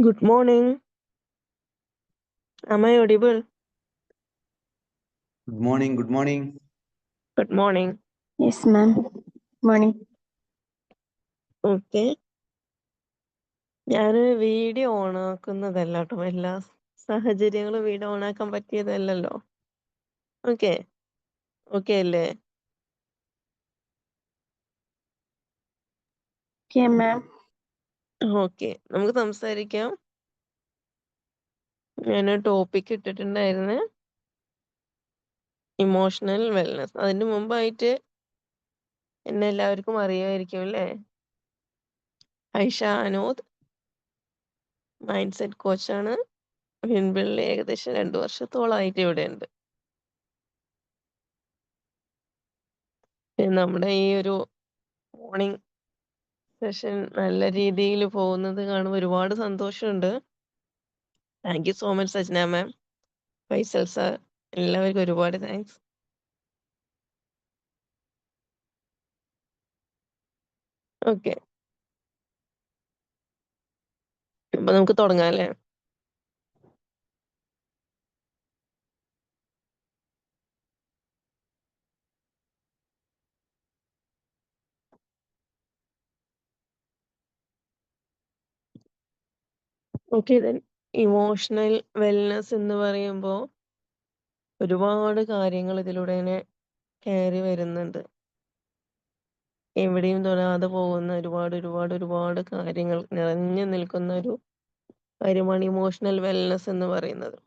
Good morning. Am I audible? Good morning, good morning. Good morning. Yes, ma'am. Morning. Okay ഞാൻ video on ആക്കുന്നതല്ല കേട്ടോ എല്ലാ സാഹചര്യങ്ങളും video on ആക്കാൻ പറ്റിയതല്ലല്ലോ ഓക്കെ ഓക്കെ അല്ലേ Okay, ma'am. ഓക്കെ. നമുക്ക് സംസാരിക്കാം. ഞാൻ ടോപ്പിക് ഇട്ടിട്ടുണ്ടായിരുന്നു. ഇമോഷണൽ വെൽനസ് അതിന് മുമ്പായിട്ട് എന്നെ എല്ലാവർക്കും അറിയാമായിരിക്കും അല്ലേ? ഐഷ അനോദ് മൈൻഡ് സെറ്റ് കോച്ചാണ് വിൻബിളിൽ ഏകദേശം രണ്ടു വർഷത്തോളമായിട്ട് ഇവിടെ ഉണ്ട് നമ്മുടെ ഈ ഒരു മോർണിംഗ് സെഷൻ നല്ല രീതിയിൽ പോകുന്നത് കാണുമ്പോൾ ഒരുപാട് സന്തോഷമുണ്ട്. Thank you so much Sajna ma'am Faisal sir എല്ലാവർക്കും ഒരുപാട് താങ്ക്സ് ഓക്കെ അപ്പൊ നമുക്ക് തുടങ്ങാം അല്ലേ? ഓക്കെ ദെൻ ഇമോഷണൽ വെൽനസ് എന്ന് പറയുമ്പോൾ ഒരുപാട് കാര്യങ്ങൾ ഇതിലൂടെ ഇങ്ങനെ കയറി വരുന്നുണ്ട്. എവിടെയും തൊടാതെ പോകുന്ന ഒരുപാട് ഒരുപാട് ഒരുപാട് കാര്യങ്ങൾ നിറഞ്ഞു നിൽക്കുന്ന ഒരു കാര്യമാണ് ഇമോഷണൽ വെൽനസ് എന്ന് പറയുന്നത്.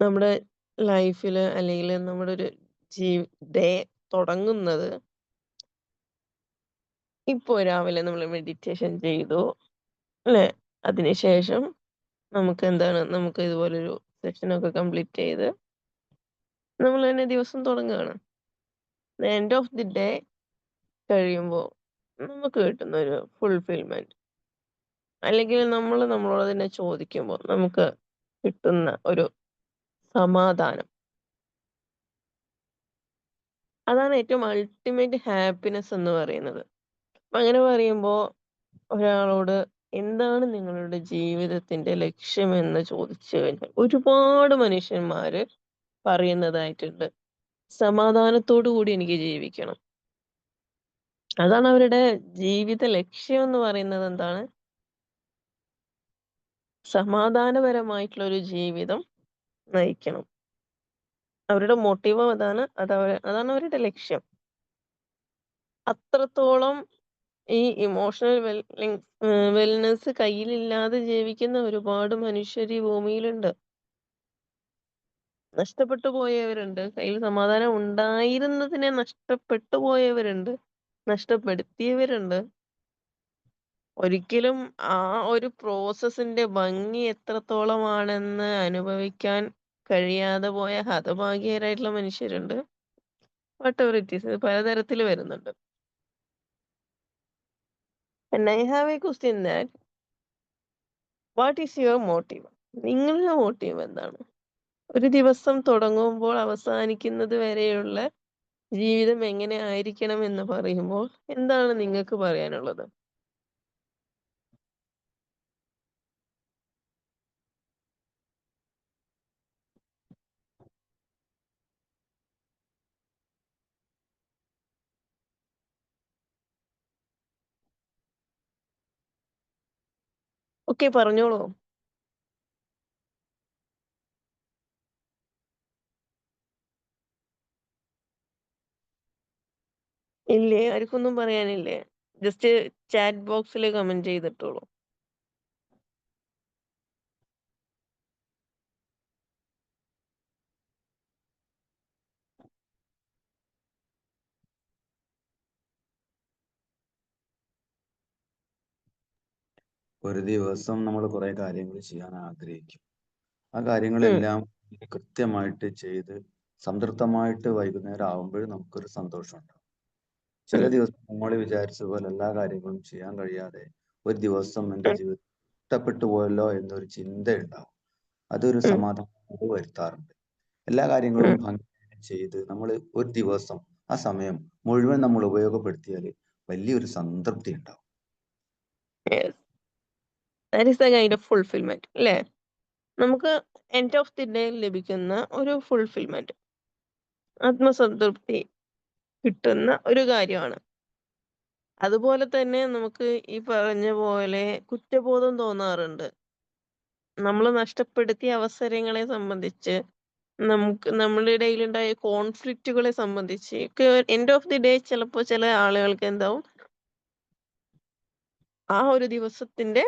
നമ്മുടെ ലൈഫിൽ അല്ലെങ്കിൽ നമ്മുടെ ഒരു ജീ ഡേ തുടങ്ങുന്നത് ഇപ്പോൾ രാവിലെ നമ്മൾ മെഡിറ്റേഷൻ ചെയ്തു. അല്ലേ? അതിനുശേഷം നമുക്ക് എന്താണ് നമുക്ക് ഇതുപോലൊരു സെഷനൊക്കെ കംപ്ലീറ്റ് ചെയ്ത് നമ്മൾ തന്നെ ദിവസം തുടങ്ങുകയാണ്. എൻഡ് ഓഫ് ദി ഡേ കഴിയുമ്പോൾ നമുക്ക് കിട്ടുന്ന ഒരു ഫുൾഫിൽമെന്റ് അല്ലെങ്കിൽ നമ്മൾ നമ്മളോട് തന്നെ ചോദിക്കുമ്പോൾ നമുക്ക് കിട്ടുന്ന ഒരു സമാധാനം. അതാണ് ഏറ്റവും അൾട്ടിമേറ്റ് ഹാപ്പിനെസ് എന്ന് പറയുന്നത്. അങ്ങനെ പറയുമ്പോൾ ഒരാളോട് എന്താണ് നിങ്ങളുടെ ജീവിതത്തിന്റെ ലക്ഷ്യം എന്ന് ചോദിച്ചു കഴിഞ്ഞാൽ ഒരുപാട് മനുഷ്യന്മാര് പറയുന്നതായിട്ടുണ്ട്. സമാധാനത്തോടു കൂടി എനിക്ക് ജീവിക്കണം. അതാണ് അവരുടെ ജീവിത ലക്ഷ്യം എന്ന് പറയുന്നത് എന്താണ്? സമാധാനപരമായിട്ടുള്ള ഒരു ജീവിതം നയിക്കണം. അവരുടെ മോട്ടീവ് അതാണ് അത് അതാണ് അവരുടെ ലക്ഷ്യം. അത്രത്തോളം ഈ ഇമോഷണൽ വെൽ വെൽനെസ് കയ്യിലില്ലാതെ ജീവിക്കുന്ന ഒരുപാട് മനുഷ്യർ ഈ ഭൂമിയിലുണ്ട്. നഷ്ടപ്പെട്ടു പോയവരുണ്ട്. കയ്യിൽ സമാധാനം ഉണ്ടായിരുന്നതിനെ നഷ്ടപ്പെട്ടു പോയവരുണ്ട്. നഷ്ടപ്പെടുത്തിയവരുണ്ട്. ഒരിക്കലും ആ ഒരു പ്രോസസ്സിന്റെ ഭംഗി എത്രത്തോളമാണെന്ന് അനുഭവിക്കാൻ കഴിയാതെ പോയ ഹതഭാഗ്യരായിട്ടുള്ള മനുഷ്യരുണ്ട്. വട്ട് ഇറ്റ് ഈസ് പലതരത്തിൽ വരുന്നുണ്ട്. And I have a question that what is your motive? നിങ്ങളുടെ മോട്ടീവ് എന്താണ് ഒരു ദിവസം തുടങ്ങുമ്പോൾ അവസാനിക്കുന്നത് വരെയുള്ള ജീവിതം എങ്ങനെ ആയിരിക്കണം എന്ന് പറയുമ്പോൾ എന്താണ് നിങ്ങൾക്ക് പറയാനുള്ളത് ഓക്കെ പറഞ്ഞോളൂ. ഇല്ലേ? ആർക്കൊന്നും പറയാനില്ലേ? ജസ്റ്റ് ചാറ്റ് ബോക്സിൽ കമന്റ് ചെയ്തിട്ടുള്ളൂ ഒരു ദിവസം നമ്മൾ കുറെ കാര്യങ്ങൾ ചെയ്യാൻ ആഗ്രഹിക്കും. ആ കാര്യങ്ങളെല്ലാം കൃത്യമായിട്ട് ചെയ്ത് സംതൃപ്തമായിട്ട് വൈകുന്നേരം ആകുമ്പോൾ നമുക്കൊരു സന്തോഷം ഉണ്ടാവും ചില ദിവസം നമ്മൾ വിചാരിച്ച പോലെ എല്ലാ കാര്യങ്ങളും ചെയ്യാൻ കഴിയാതെ ഒരു ദിവസം എന്റെ ജീവിതം ഇഷ്ടപ്പെട്ടു പോയല്ലോ എന്നൊരു ചിന്ത ഉണ്ടാവും. അതൊരു. സമാധാനം വരുത്താറുണ്ട്. എല്ലാ കാര്യങ്ങളും ഭംഗി ചെയ്ത് നമ്മൾ ഒരു ദിവസം ആ സമയം മുഴുവൻ നമ്മൾ ഉപയോഗപ്പെടുത്തിയാൽ വലിയൊരു സംതൃപ്തി ഉണ്ടാവും. That is the kind of fulfilment അല്ലേ നമുക്ക് എൻഡ് ഓഫ് ദി ഡേ ലഭിക്കുന്ന ഒരു ഫുൾഫിൽമെന്റ് ആത്മസംതൃപ്തി കിട്ടുന്ന ഒരു കാര്യമാണ്. അതുപോലെ തന്നെ നമുക്ക് ഈ പറഞ്ഞ പോലെ കുറ്റബോധം തോന്നാറുണ്ട്. നമ്മൾ നഷ്ടപ്പെടുത്തിയ അവസരങ്ങളെ സംബന്ധിച്ച് നമുക്ക് നമ്മുടെ ഇടയിലുണ്ടായ കോൺഫ്ലിക്റ്റുകളെ സംബന്ധിച്ച് എൻഡ് ഓഫ് ദി ഡേ ചിലപ്പോൾ ചില ആളുകൾക്ക് എന്താവും? ആ ഒരു ദിവസത്തിന്റെ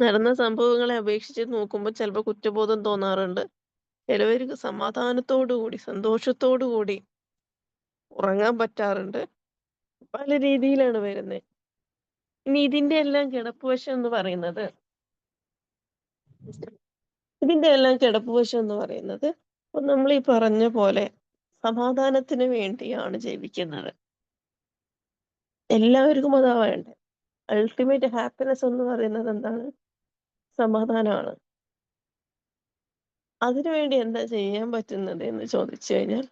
നടന്ന സംഭവങ്ങളെ അപേക്ഷിച്ച് നോക്കുമ്പോൾ ചിലപ്പോൾ കുറ്റബോധം തോന്നാറുണ്ട്. ചിലവർക്ക് സമാധാനത്തോടു കൂടി സന്തോഷത്തോടു കൂടി ഉറങ്ങാൻ പറ്റാറുണ്ട്. പല രീതിയിലാണ് വരുന്നത് ഇനി ഇതിന്റെ എല്ലാം കിടപ്പുവശം എന്ന് പറയുന്നത് ഇതിന്റെ എല്ലാം കിടപ്പുവശം എന്ന് പറയുന്നത് ഇപ്പൊ നമ്മൾ ഈ പറഞ്ഞ പോലെ സമാധാനത്തിന് വേണ്ടിയാണ് ജീവിക്കുന്നത്. എല്ലാവർക്കും അതാ വേണ്ടേ അൾട്ടിമേറ്റ് ഹാപ്പിനെസ് എന്ന് പറയുന്നത് എന്താണ്? സമാധാനമാണ്. അതിനുവേണ്ടി എന്താ ചെയ്യാൻ പറ്റുന്നത് എന്ന് ചോദിച്ചു കഴിഞ്ഞാൽ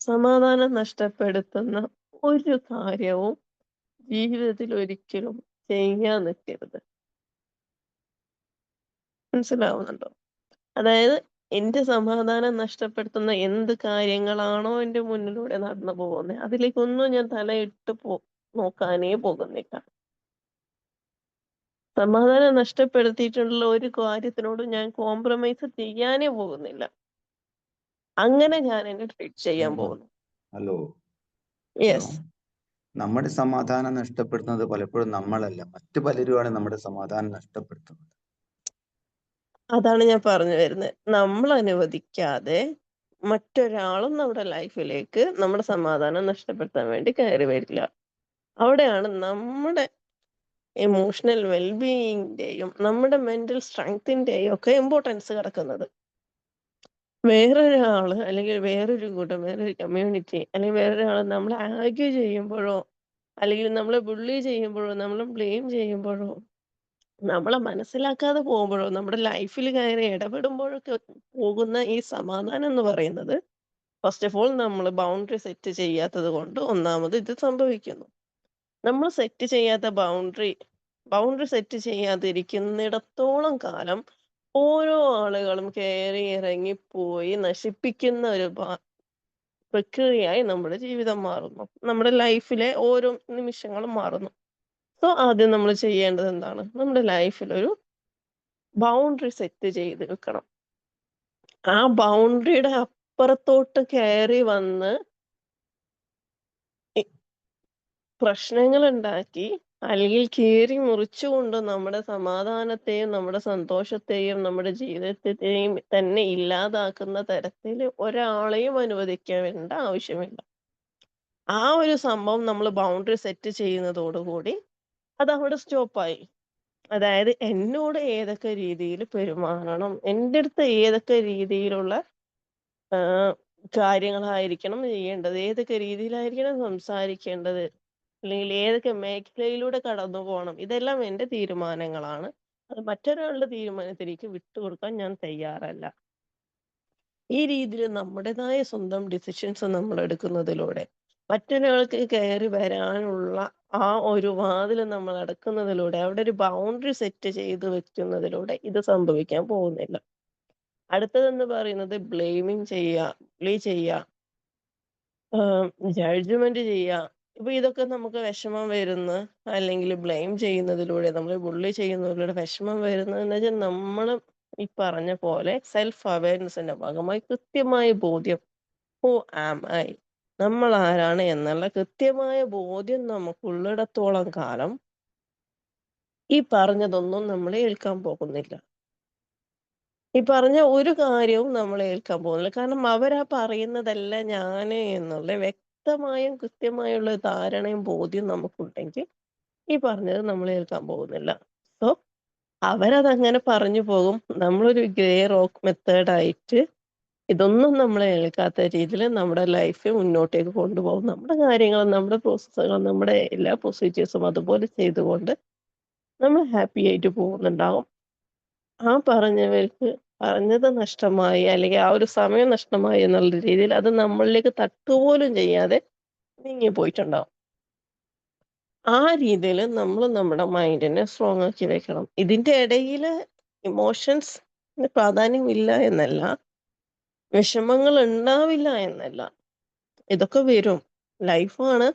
സമാധാനം നഷ്ടപ്പെടുത്തുന്ന ഒരു കാര്യവും ജീവിതത്തിൽ ഒരിക്കലും ചെയ്യാൻ നിൽക്കരുത്. മനസ്സിലാവുന്നുണ്ടോ? അതായത് എന്റെ സമാധാനം നഷ്ടപ്പെടുത്തുന്ന എന്ത് കാര്യങ്ങളാണോ എന്റെ മുന്നിലൂടെ നടന്നു പോകുന്നത് അതിലേക്കൊന്നും ഞാൻ തലയിട്ട് പോ നോക്കാനേ പോകുന്നില്ല. സമാധാനം നഷ്ടപ്പെടുത്തിയിട്ടുള്ള ഒരു കാര്യത്തിനോട് ഞാൻ കോംപ്രമൈസ് ചെയ്യാനേ പോകുന്നില്ല. അങ്ങനെ ഞാൻ എന്നെ ട്രീറ്റ് ചെയ്യാൻ പോകുന്നു. ഹലോ യെസ് നമ്മുടെ സമാധാനം നഷ്ടപ്പെടുത്തുന്നത് പലപ്പോഴും നമ്മളല്ല. മറ്റു പലരുമാണ് നമ്മുടെ സമാധാനം നഷ്ടപ്പെടുത്തുന്നത്. അതാണ് ഞാൻ പറഞ്ഞു വരുന്നത്. നമ്മൾ അനുവദിക്കാതെ മറ്റൊരാളും നമ്മുടെ ലൈഫിലേക്ക് നമ്മുടെ സമാധാനം നഷ്ടപ്പെടുത്താൻ വേണ്ടി കയറി വരില്ല. അവിടെയാണ് നമ്മുടെ ഇമോഷണൽ വെൽബീയിങ്ങിന്റെയും നമ്മുടെ മെന്റൽ സ്ട്രെങ്തിന്റെയും ഒക്കെ ഇമ്പോർട്ടൻസ് കിടക്കുന്നത്. വേറൊരാൾ അല്ലെങ്കിൽ വേറൊരു കൂട്ടം വേറൊരു കമ്മ്യൂണിറ്റി അല്ലെങ്കിൽ വേറൊരാൾ നമ്മളെ ആഗ്യു ചെയ്യുമ്പോഴോ അല്ലെങ്കിൽ നമ്മളെ ബുള്ളി ചെയ്യുമ്പോഴോ നമ്മളെ ബ്ലെയിം ചെയ്യുമ്പോഴോ നമ്മളെ മനസ്സിലാക്കാതെ പോകുമ്പോഴോ നമ്മുടെ ലൈഫിൽ കയറി ഇടപെടുമ്പോഴൊക്കെ പോകുന്ന ഈ സമാധാനം എന്ന് പറയുന്നത് ഫസ്റ്റ് ഓഫ് ഓൾ നമ്മൾ ബൗണ്ടറി സെറ്റ് ചെയ്യാത്തത് കൊണ്ട് ഒന്നാമത് ഇത് സംഭവിക്കുന്നു. നമ്മൾ സെറ്റ് ചെയ്യാത്ത ബൗണ്ടറി ബൗണ്ടറി സെറ്റ് ചെയ്യാതിരിക്കുന്നിടത്തോളം കാലം ഓരോ ആളുകളും കയറി ഇറങ്ങി പോയി നശിപ്പിക്കുന്ന ഒരു പ്രക്രിയയായി നമ്മുടെ ജീവിതം മാറുന്നു. നമ്മുടെ ലൈഫിലെ ഓരോ നിമിഷങ്ങളും മാറുന്നു. സോ ആദ്യം നമ്മൾ ചെയ്യേണ്ടത് എന്താണ്? നമ്മുടെ ലൈഫിൽ ഒരു ബൗണ്ടറി സെറ്റ് ചെയ്ത് വെക്കണം ആ ബൗണ്ടറിയുടെ അപ്പുറത്തോട്ട് കയറി വന്ന് പ്രശ്നങ്ങൾ ഉണ്ടാക്കി അല്ലെങ്കിൽ കീറി മുറിച്ചുകൊണ്ട് നമ്മുടെ സമാധാനത്തെയും നമ്മുടെ സന്തോഷത്തെയും നമ്മുടെ ജീവിതത്തെയും തന്നെ ഇല്ലാതാക്കുന്ന തരത്തിൽ ഒരാളെയും അനുവദിക്കേണ്ട ആവശ്യമില്ല. ആ ഒരു സംഭവം നമ്മൾ ബൗണ്ടറി സെറ്റ് ചെയ്യുന്നതോടുകൂടി അത് അവിടെ സ്റ്റോപ്പായി അതായത് എന്നോട് ഏതൊക്കെ രീതിയിൽ പെരുമാറണം എന്റെ അടുത്ത് ഏതൊക്കെ രീതിയിലുള്ള കാര്യങ്ങളായിരിക്കണം ചെയ്യേണ്ടത് ഏതൊക്കെ രീതിയിലായിരിക്കണം സംസാരിക്കേണ്ടത് അല്ലെങ്കിൽ ഏതൊക്കെ മേഖലയിലൂടെ കടന്നു പോകണം ഇതെല്ലാം എന്റെ തീരുമാനങ്ങളാണ്. അത് മറ്റൊരാളുടെ തീരുമാനത്തിലേക്ക് വിട്ടുകൊടുക്കാൻ ഞാൻ തയ്യാറല്ല. ഈ രീതിയിൽ നമ്മുടേതായ സ്വന്തം ഡിസിഷൻസ് നമ്മൾ എടുക്കുന്നതിലൂടെ മറ്റൊരാൾക്ക് കയറി വരാനുള്ള ആ ഒരു വാതിൽ നമ്മൾ അടക്കുന്നതിലൂടെ അവിടെ ഒരു ബൗണ്ടറി സെറ്റ് ചെയ്ത് വെക്കുന്നതിലൂടെ ഇത് സംഭവിക്കാൻ പോകുന്നില്ല. അടുത്തതെന്ന് പറയുന്നത് ബ്ലെയിമിങ് ചെയ്യുക ബ്ലീ ചെയ്യുക ജഡ്ജ്മെന്റ് ചെയ്യുക ഇപ്പൊ ഇതൊക്കെ നമുക്ക് വിഷമം വരുന്ന അല്ലെങ്കിൽ ബ്ലെയിം ചെയ്യുന്നതിലൂടെ നമ്മൾ ബുള്ളി ചെയ്യുന്നതിലൂടെ വിഷമം വരുന്നത് എന്ന് വെച്ചാൽ നമ്മൾ ഈ പറഞ്ഞ പോലെ സെൽഫ് അവയർനെസിന്റെ ഭാഗമായി കൃത്യമായ ബോധ്യം. ഹു ആം ഐ നമ്മൾ ആരാണ് എന്നുള്ള കൃത്യമായ ബോധ്യം നമുക്കുള്ളിടത്തോളം കാലം ഈ പറഞ്ഞതൊന്നും നമ്മൾ ഏൽക്കാൻ പോകുന്നില്ല. ഈ പറഞ്ഞ ഒരു കാര്യവും നമ്മൾ ഏൽക്കാൻ പോകുന്നില്ല. കാരണം അവരാ പറയുന്നതല്ല ഞാൻ എന്നുള്ള വ്യക്തമായും കൃത്യമായുള്ള ധാരണയും ബോധ്യം നമുക്കുണ്ടെങ്കിൽ ഈ പറഞ്ഞത് നമ്മൾ ഏൽക്കാൻ പോകുന്നില്ല. സോ അവരതങ്ങനെ പറഞ്ഞു പോകും. നമ്മളൊരു ഗ്രേ റോക്ക് മെത്തേഡായിട്ട് ഇതൊന്നും നമ്മളെ ഏൽക്കാത്ത രീതിയിൽ നമ്മുടെ ലൈഫ് മുന്നോട്ടേക്ക് കൊണ്ടുപോകും. നമ്മുടെ കാര്യങ്ങളും നമ്മുടെ പ്രോസസ്സുകളും നമ്മുടെ എല്ലാ പ്രൊസീജിയേഴ്സും അതുപോലെ ചെയ്തുകൊണ്ട് നമ്മൾ ഹാപ്പി ആയിട്ട് പോകുന്നുണ്ടാവും. ആ പറഞ്ഞവർക്ക് പറഞ്ഞത് നഷ്ടമായി അല്ലെങ്കിൽ ആ ഒരു സമയം നഷ്ടമായി എന്നുള്ള രീതിയിൽ അത് നമ്മളിലേക്ക് തട്ടുപോലും ചെയ്യാതെ നീങ്ങി പോയിട്ടുണ്ടാവും ആ രീതിയിൽ നമ്മൾ നമ്മുടെ മൈൻഡിനെ സ്ട്രോങ് ആക്കി വെക്കണം. ഇതിന്റെ ഇടയിൽ പ്രാധാന്യം പ്രാധാന്യമില്ല എന്നല്ല. വിഷമങ്ങൾ ഉണ്ടാവില്ല എന്നല്ല. ഇതൊക്കെ വരും. ലൈഫാണ്.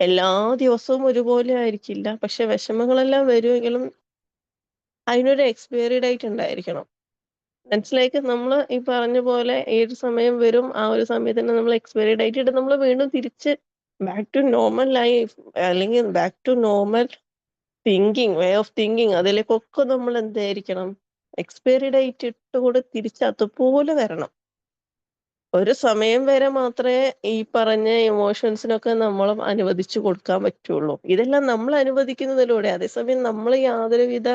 എല്ലാ ദിവസവും ഒരുപോലെ ആയിരിക്കില്ല. പക്ഷെ വിഷമങ്ങളെല്ലാം വരുമെങ്കിലും അതിനൊരു എക്സ്പയറി ഡേറ്റ് ഉണ്ടായിരിക്കണം. മനസ്സിലേക്ക് നമ്മൾ ഈ പറഞ്ഞ പോലെ ഏത് സമയം വരും, ആ ഒരു സമയത്ത് തന്നെ നമ്മൾ എക്സ്പയറി ഡേറ്റ് ഇട്ട് നമ്മൾ വീണ്ടും തിരിച്ച് ബാക്ക് ടു നോർമൽ ലൈഫ് അല്ലെങ്കിൽ back to normal thinking, way of thinking അതിലേക്കൊക്കെ നമ്മൾ എന്തായിരിക്കണം? എക്സ്പയറി ഡേറ്റ് ഇട്ടുകൂടെ തിരിച്ച് അതുപോലെ വരണം. ഒരു സമയം വരെ മാത്രമേ ഈ പറഞ്ഞ ഇമോഷൻസിനൊക്കെ നമ്മൾ അനുവദിച്ചു കൊടുക്കാൻ പറ്റുള്ളൂ. ഇതെല്ലാം നമ്മൾ അനുവദിക്കുന്നതിലൂടെ അതേസമയം നമ്മൾ യാതൊരുവിധ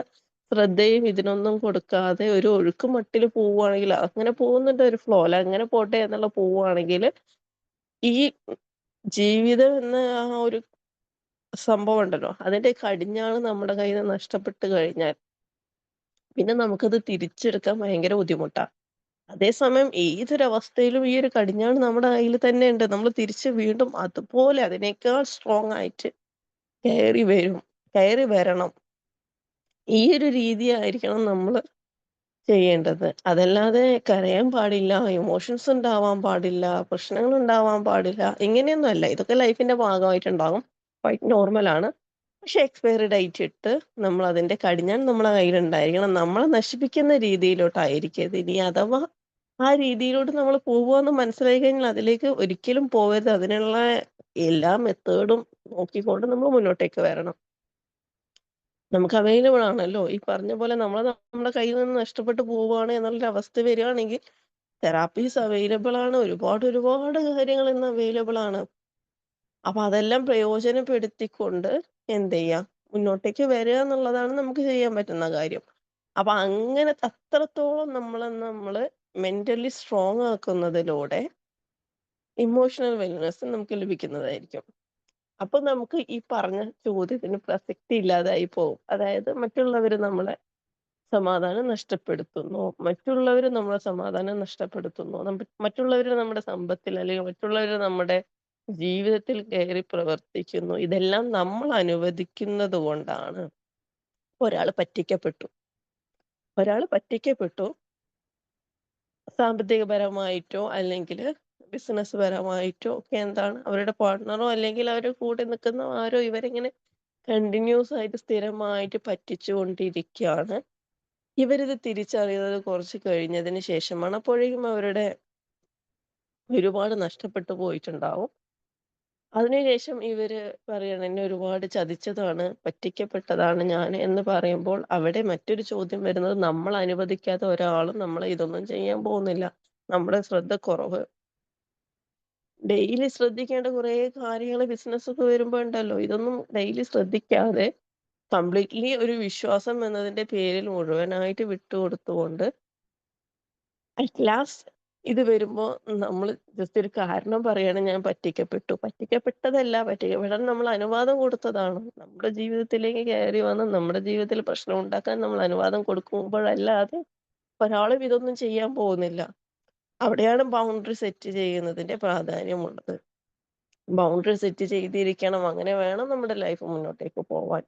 ശ്രദ്ധയും ഇതിനൊന്നും കൊടുക്കാതെ ഒരു ഒഴുക്ക് മട്ടിൽ പോവുകയാണെങ്കിൽ അങ്ങനെ പോകുന്നുണ്ട് ഒരു ഫ്ലോയിൽ അങ്ങനെ പോട്ടെ എന്നുള്ള പോവുകയാണെങ്കിൽ ഈ ജീവിതം എന്ന ആ ഒരു സംഭവം ഉണ്ടല്ലോ അതിന്റെ കടിഞ്ഞാണ് നമ്മുടെ കയ്യിൽ നിന്ന് നഷ്ടപ്പെട്ട് കഴിഞ്ഞാൽ പിന്നെ നമുക്കത് തിരിച്ചെടുക്കാൻ ഭയങ്കര ബുദ്ധിമുട്ടാണ് അതേസമയം ഏതൊരവസ്ഥയിലും ഈ ഒരു കടിഞ്ഞാണ് നമ്മുടെ കയ്യിൽ തന്നെ ഉണ്ട്. നമ്മൾ തിരിച്ച് വീണ്ടും അതുപോലെ അതിനേക്കാൾ സ്ട്രോങ് ആയിട്ട് കയറി വരും. കയറി വരണം. ഈ ഒരു രീതി ആയിരിക്കണം നമ്മൾ ചെയ്യേണ്ടത്. അതല്ലാതെ കരയാൻ പാടില്ല, ഇമോഷൻസ് ഉണ്ടാവാൻ പാടില്ല, പ്രശ്നങ്ങൾ ഉണ്ടാവാൻ പാടില്ല ഇങ്ങനെയൊന്നും അല്ല. ഇതൊക്കെ ലൈഫിന്റെ ഭാഗമായിട്ടുണ്ടാകും. ക്വൈറ്റ് നോർമലാണ്. പക്ഷെ എക്സ്പയറി ഡേറ്റ് ഇട്ട് നമ്മൾ അതിന്റെ കടിഞ്ഞാൻ നമ്മളെ കയ്യിലുണ്ടായിരിക്കണം. നമ്മളെ നശിപ്പിക്കുന്ന രീതിയിലോട്ടായിരിക്കരുത്. ഇനി അഥവാ ആ രീതിയിലോട്ട് നമ്മൾ പോകുമെന്ന് മനസ്സിലായി കഴിഞ്ഞാൽ അതിലേക്ക് ഒരിക്കലും പോകരുത് അതിനുള്ള എല്ലാ മെത്തേഡും നോക്കിക്കൊണ്ട് നമ്മൾ മുന്നോട്ടേക്ക് വരണം. നമുക്ക് അവൈലബിൾ ആണല്ലോ. ഈ പറഞ്ഞ പോലെ നമ്മൾ നമ്മുടെ കയ്യിൽ നിന്ന് നഷ്ടപ്പെട്ടു പോവാണ് എന്നുള്ളൊരു അവസ്ഥ വരികയാണെങ്കിൽ തെറാപ്പീസ് അവൈലബിൾ ആണ്. ഒരുപാട് ഒരുപാട് കാര്യങ്ങൾ ഇന്ന് അവൈലബിൾ ആണ്. അപ്പൊ അതെല്ലാം പ്രയോജനപ്പെടുത്തിക്കൊണ്ട് എന്തെയ്യാ മുന്നോട്ടേക്ക് വരിക എന്നുള്ളതാണ് നമുക്ക് ചെയ്യാൻ പറ്റുന്ന കാര്യം. അപ്പൊ അങ്ങനെ അത്രത്തോളം നമ്മളെ നമ്മൾ മെന്റലി സ്ട്രോങ് ആക്കുന്നതിലൂടെ ഇമോഷണൽ വെൽനെസ് നമുക്ക് ലഭിക്കുന്നതായിരിക്കും. അപ്പൊ നമുക്ക് ഈ പറഞ്ഞ ചോദ്യത്തിന് പ്രസക്തി ഇല്ലാതായി പോകും അതായത് മറ്റുള്ളവർ നമ്മളെ സമാധാനം നഷ്ടപ്പെടുത്തുന്നു. മറ്റുള്ളവർ നമ്മളെ സമാധാനം നഷ്ടപ്പെടുത്തുന്നു. മറ്റുള്ളവർ നമ്മുടെ സമ്പത്തിൽ അല്ലെങ്കിൽ മറ്റുള്ളവർ നമ്മുടെ ജീവിതത്തിൽ കയറി പ്രവർത്തിക്കുന്നു. ഇതെല്ലാം നമ്മൾ അനുവദിക്കുന്നത് കൊണ്ടാണ് ഒരാൾ പറ്റിക്കപ്പെട്ടു. ഒരാൾ പറ്റിക്കപ്പെട്ടു. സാമ്പത്തികപരമായിട്ടോ അല്ലെങ്കിൽ ബിസിനസ് പരമായിട്ടോ ഒക്കെ എന്താണ് അവരുടെ പാർട്ട്ണറോ അല്ലെങ്കിൽ അവരുടെ കൂടെ നിൽക്കുന്ന ആരോ ഇവരിങ്ങനെ കണ്ടിന്യൂസ് ആയിട്ട് സ്ഥിരമായിട്ട് പറ്റിച്ചുകൊണ്ടിരിക്കുകയാണ്. ഇവരിത് തിരിച്ചറിയുന്നത് കുറച്ച് കഴിഞ്ഞതിന് ശേഷമാണ്. അപ്പോഴേക്കും അവരുടെ ഒരുപാട് നഷ്ടപ്പെട്ടു പോയിട്ടുണ്ടാവും. അതിനുശേഷം ഇവർ പറയാണ് എന്നെ ഒരുപാട് ചതിച്ചതാണ്, പറ്റിക്കപ്പെട്ടതാണ് ഞാൻ എന്ന് പറയുമ്പോൾ അവിടെ മറ്റൊരു ചോദ്യം വരുന്നത് നമ്മൾ അനുവദിക്കാത്ത ഒരാളും നമ്മളെ ഇതൊന്നും ചെയ്യാൻ പോകുന്നില്ല. നമ്മുടെ ശ്രദ്ധക്കുറവ്. ഡെയിലി ശ്രദ്ധിക്കേണ്ട കുറേ കാര്യങ്ങൾ ബിസിനസ്സൊക്കെ വരുമ്പോ ഉണ്ടല്ലോ. ഇതൊന്നും ഡെയിലി ശ്രദ്ധിക്കാതെ കംപ്ലീറ്റ്ലി ഒരു വിശ്വാസം എന്നതിന്റെ പേരിൽ മുഴുവനായിട്ട് വിട്ടുകൊടുത്തുകൊണ്ട് അറ്റ് ലാസ്റ്റ് ഇത് വരുമ്പോ നമ്മൾ ജസ്റ്റ് ഒരു കാരണം പറയാണ് ഞാൻ പറ്റിക്കപ്പെട്ടു. പറ്റിക്കപ്പെട്ടതല്ല. പറ്റിക്കപ്പെടാൻ നമ്മൾ അനുവാദം കൊടുത്തതാണ്. നമ്മുടെ ജീവിതത്തിലേക്ക് കയറി വന്ന് നമ്മുടെ ജീവിതത്തിൽ പ്രശ്നം ഉണ്ടാക്കാൻ നമ്മൾ അനുവാദം കൊടുക്കുമ്പോഴല്ലാതെ ഒരാളും ഇതൊന്നും ചെയ്യാൻ പോകുന്നില്ല. അവിടെയാണ് ബൗണ്ടറി സെറ്റ് ചെയ്യുന്നതിന്റെ പ്രാധാന്യമുള്ളത്. ബൗണ്ടറി സെറ്റ് ചെയ്തിരിക്കണം. അങ്ങനെ വേണം നമ്മുടെ ലൈഫ് മുന്നോട്ടേക്ക് പോവാൻ.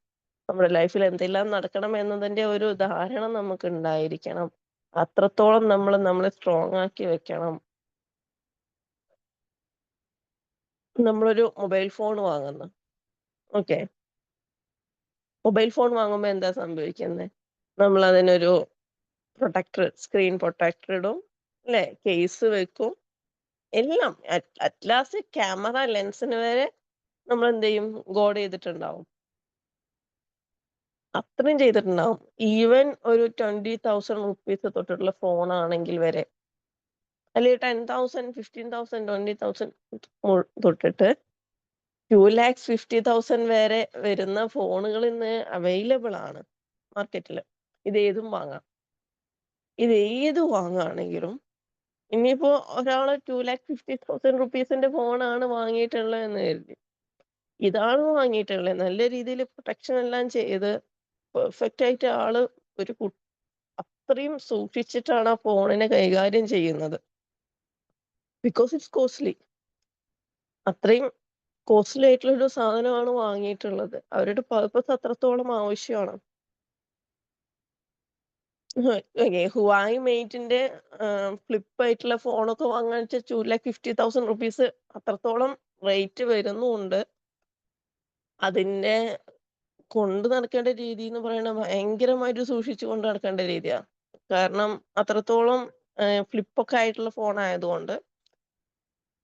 നമ്മുടെ ലൈഫിൽ എന്തെല്ലാം നടക്കണം എന്നതിന്റെ ഒരു ഉദാഹരണം നമുക്ക് ഉണ്ടായിരിക്കണം. അത്രത്തോളം നമ്മൾ നമ്മളെ സ്ട്രോങ് ആക്കി വെക്കണം. നമ്മളൊരു മൊബൈൽ ഫോൺ വാങ്ങുന്നു. ഓക്കെ. മൊബൈൽ ഫോൺ വാങ്ങുമ്പോൾ എന്താ സംഭവിക്കുന്നത് നമ്മൾ അതിനൊരു പ്രൊട്ടക്ടർ സ്ക്രീൻ പ്രൊട്ടക്ടർ ഇടും. അല്ലേ? കേസ് വെക്കും. എല്ലാം അറ്റ് അറ്റ് ക്യാമറ ലെൻസിന് വരെ നമ്മൾ എന്ത് ചെയ്യും ഗോഡ് ചെയ്തിട്ടുണ്ടാവും. അത്രയും ചെയ്തിട്ടുണ്ടാവും. ഈവൻ ഒരു 20,000 റുപ്പീസ് തൊട്ടുള്ള ഫോണാണെങ്കിൽ വരെ. അല്ലെങ്കിൽ ten thousand fifteen thousand twenty thousand തൊട്ടിട്ട് 2,50,000 വരെ വരുന്ന ഫോണുകൾ ഇന്ന് അവൈലബിൾ ആണ് മാർക്കറ്റിൽ ഇത് ഏതും വാങ്ങാം. ഇത് ഏത് വാങ്ങാണെങ്കിലും ഇനിയിപ്പോ ഒരാൾ 2,50,000 റുപ്പീസിന്റെ ഫോണാണ് വാങ്ങിയിട്ടുള്ളത് എന്ന് കരുതി. ഇതാണ് വാങ്ങിയിട്ടുള്ളത്. നല്ല രീതിയിൽ പ്രൊട്ടക്ഷൻ എല്ലാം ചെയ്ത് പെർഫെക്റ്റ് ആയിട്ട് ആൾ ഒരു കു അത്രയും സൂക്ഷിച്ചിട്ടാണ് ആ ഫോണിനെ കൈകാര്യം ചെയ്യുന്നത്. Because it's costly. അത്രയും കോസ്റ്റ്ലി ആയിട്ടുള്ള ഒരു സാധനമാണ് വാങ്ങിയിട്ടുള്ളത്. അവരുടെ പർപ്പസ് അത്രത്തോളം ആവശ്യമാണ്. ഓക്കെ. ഹുവായി മെയ്റ്റിന്റെ ആഹ്, ഫ്ലിപ്പ് ആയിട്ടുള്ള ഫോണൊക്കെ വെച്ചാ 2,50,000 റുപ്പീസ് അത്രത്തോളം റേറ്റ് വരുന്നുണ്ട്. അതിന്റെ കൊണ്ട് നടക്കേണ്ട രീതിന്ന് പറയണ ഭയങ്കരമായിട്ട് സൂക്ഷിച്ച് കൊണ്ട് നടക്കേണ്ട രീതിയാ. കാരണം അത്രത്തോളം ഏഹ്, ഫ്ലിപ്പൊക്കെ ആയിട്ടുള്ള ഫോൺ ഫോണായതുകൊണ്ട്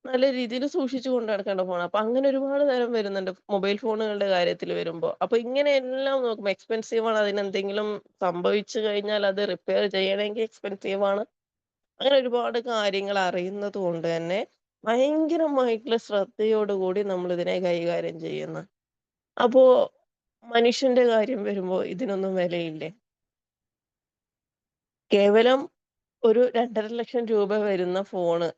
നല്ല രീതിയിൽ സൂക്ഷിച്ചു കൊണ്ട് നടക്കേണ്ട ഫോണാ. അപ്പൊ അങ്ങനെ ഒരുപാട് തരം വരുന്നുണ്ട് മൊബൈൽ ഫോണുകളുടെ കാര്യത്തിൽ വരുമ്പോ. അപ്പൊ ഇങ്ങനെയെല്ലാം നോക്കുമ്പോ എക്സ്പെൻസീവ് ആണ്. അതിനെന്തെങ്കിലും സംഭവിച്ചു കഴിഞ്ഞാൽ അത് റിപ്പയർ ചെയ്യണമെങ്കിൽ എക്സ്പെൻസീവ് ആണ്. അങ്ങനെ ഒരുപാട് കാര്യങ്ങൾ അറിയുന്നത് കൊണ്ട് തന്നെ ഭയങ്കരമായിട്ടുള്ള ശ്രദ്ധയോട് കൂടി നമ്മളിതിനെ കൈകാര്യം ചെയ്യുന്നു. അപ്പോ മനുഷ്യന്റെ കാര്യം വരുമ്പോ ഇതിനൊന്നും വിലയില്ലേ? കേവലം ഒരു 2,50,000 രൂപ വരുന്ന ഫോണ്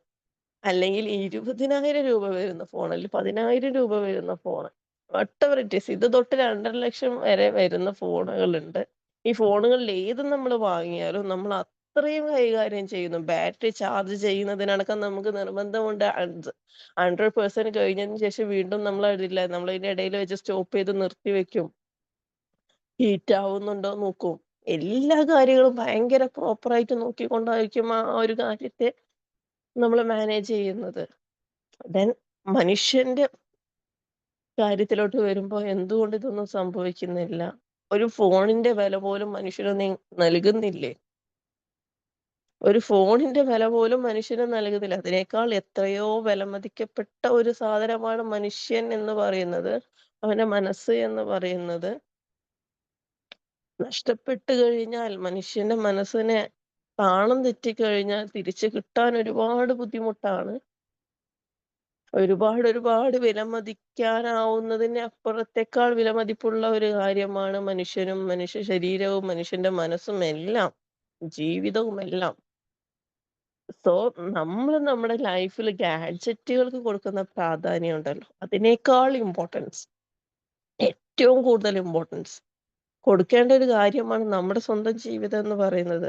അല്ലെങ്കിൽ 20,000 രൂപ വരുന്ന ഫോൺ, അല്ലെങ്കിൽ പതിനായിരം രൂപ വരുന്ന ഫോൺ വട്ടവർ ഇറ്റ് ഈസ് ഇത് തൊട്ട് രണ്ടര ലക്ഷം വരെ വരുന്ന ഫോണുകളുണ്ട്. ഈ ഫോണുകളിൽ ഏത് നമ്മൾ വാങ്ങിയാലും നമ്മൾ അത്രയും കൈകാര്യം ചെയ്യുന്നു. ബാറ്ററി ചാർജ് ചെയ്യുന്നതിനടക്കം നമുക്ക് നിർബന്ധമുണ്ട്. ഹൺഡ്രഡ് 100% കഴിഞ്ഞതിന് ശേഷം വീണ്ടും നമ്മൾ അതില്ല നമ്മളതിന്റെ ഇടയിൽ വെച്ച് സ്റ്റോപ്പ് ചെയ്ത് നിർത്തിവെക്കും. ഹീറ്റ് ആവുന്നുണ്ടോ നോക്കും. എല്ലാ കാര്യങ്ങളും ഭയങ്കര പ്രോപ്പറായിട്ട് നോക്കിക്കൊണ്ടായിരിക്കും ആ ഒരു കാര്യത്തെ നമ്മൾ മാനേജ് ചെയ്യുന്നത്. ദെൻ മനുഷ്യന്റെ കാര്യത്തിലോട്ട് വരുമ്പോ എന്തുകൊണ്ട് ഇതൊന്നും സംഭവിക്കുന്നില്ല? ഒരു ഫോണിന്റെ വില പോലും മനുഷ്യന് നൽകുന്നില്ലേ? ഒരു ഫോണിന്റെ വില പോലും മനുഷ്യന് നൽകുന്നില്ല. അതിനേക്കാൾ എത്രയോ വിലമതിക്കപ്പെട്ട ഒരു സാധനമാണ് മനുഷ്യൻ എന്ന് പറയുന്നത്. അവന്റെ മനസ്സ് എന്ന് പറയുന്നത്. നഷ്ടപ്പെട്ട് കഴിഞ്ഞാൽ മനുഷ്യന്റെ മനസ്സിനെ താളം തെറ്റിക്കഴിഞ്ഞാൽ തിരിച്ചു കിട്ടാൻ ഒരുപാട് ബുദ്ധിമുട്ടാണ്. ഒരുപാട് ഒരുപാട് വിലമതിക്കാനാവുന്നതിന് അപ്പുറത്തേക്കാൾ വിലമതിപ്പുള്ള ഒരു കാര്യമാണ് മനുഷ്യനും, മനുഷ്യ ശരീരവും, മനുഷ്യന്റെ മനസ്സും എല്ലാം. ജീവിതവും എല്ലാം. സോ നമ്മൾ നമ്മുടെ ലൈഫിൽ ഗാഡ്ജറ്റുകൾക്ക് കൊടുക്കുന്ന പ്രാധാന്യം ഉണ്ടല്ലോ, അതിനേക്കാൾ ഇമ്പോർട്ടൻസ് ഏറ്റവും കൂടുതൽ ഇമ്പോർട്ടൻസ് കൊടുക്കേണ്ട ഒരു കാര്യമാണ് നമ്മുടെ സ്വന്തം ജീവിതം എന്ന് പറയുന്നത്.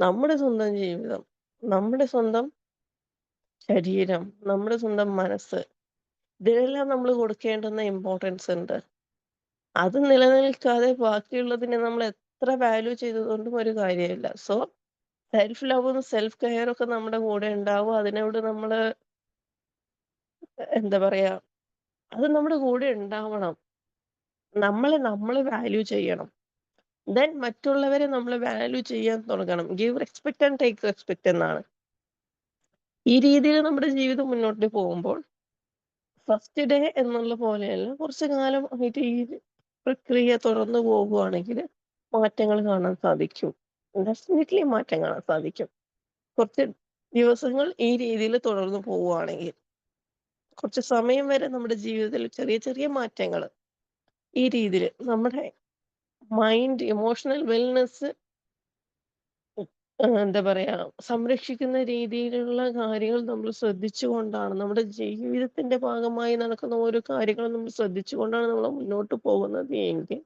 നമ്മുടെ സ്വന്തം ജീവിതം, നമ്മുടെ സ്വന്തം ശരീരം, നമ്മുടെ സ്വന്തം മനസ്സ് ഇതിനെല്ലാം നമ്മൾ കൊടുക്കേണ്ടുന്ന ഇമ്പോർട്ടൻസ് ഉണ്ട്. അത് നിലനിൽക്കാതെ ബാക്കിയുള്ളതിനെ നമ്മൾ എത്ര വാല്യൂ ചെയ്തതുകൊണ്ടും ഒരു കാര്യമില്ല. സോ സെൽഫ് ലവും, സെൽഫ് കെയറും ഒക്കെ നമ്മുടെ കൂടെ ഉണ്ടാവും. അതിനോട് നമ്മൾ എന്താ പറയുക അത് നമ്മുടെ കൂടെ ഉണ്ടാവണം. നമ്മളെ നമ്മൾ വാല്യൂ ചെയ്യണം. ദെൻ മറ്റുള്ളവരെ നമ്മൾ വാല്യൂ ചെയ്യാൻ തുടങ്ങണം. Give respect and take respect എന്നാണ്. ഈ രീതിയിൽ നമ്മുടെ ജീവിതം മുന്നോട്ട് പോകുമ്പോൾ ഫസ്റ്റ് ഡേ എന്നുള്ള പോലെയല്ല കുറച്ച് കാലം ആയിട്ട് ഈ പ്രക്രിയ തുടർന്ന് പോകുവാണെങ്കിൽ മാറ്റങ്ങൾ കാണാൻ സാധിക്കും. ഡെഫിനറ്റ്ലി മാറ്റം കാണാൻ സാധിക്കും. കുറച്ച് ദിവസങ്ങൾ ഈ രീതിയിൽ തുടർന്നു പോവുകയാണെങ്കിൽ. കുറച്ച് സമയം വരെ നമ്മുടെ ജീവിതത്തിൽ ചെറിയ ചെറിയ മാറ്റങ്ങൾ ഈ രീതിയിൽ നമ്മുടെ മൈൻഡ് ഇമോഷണൽ വെൽനെസ് എന്താ പറയാ സംരക്ഷിക്കുന്ന രീതിയിലുള്ള കാര്യങ്ങൾ നമ്മൾ ശ്രദ്ധിച്ചുകൊണ്ടാണ് നമ്മുടെ ജീവിതത്തിന്റെ ഭാഗമായി നടക്കുന്ന ഓരോ കാര്യങ്ങളും നമ്മൾ ശ്രദ്ധിച്ചുകൊണ്ടാണ് നമ്മൾ മുന്നോട്ട് പോകുന്നത് എങ്കിൽ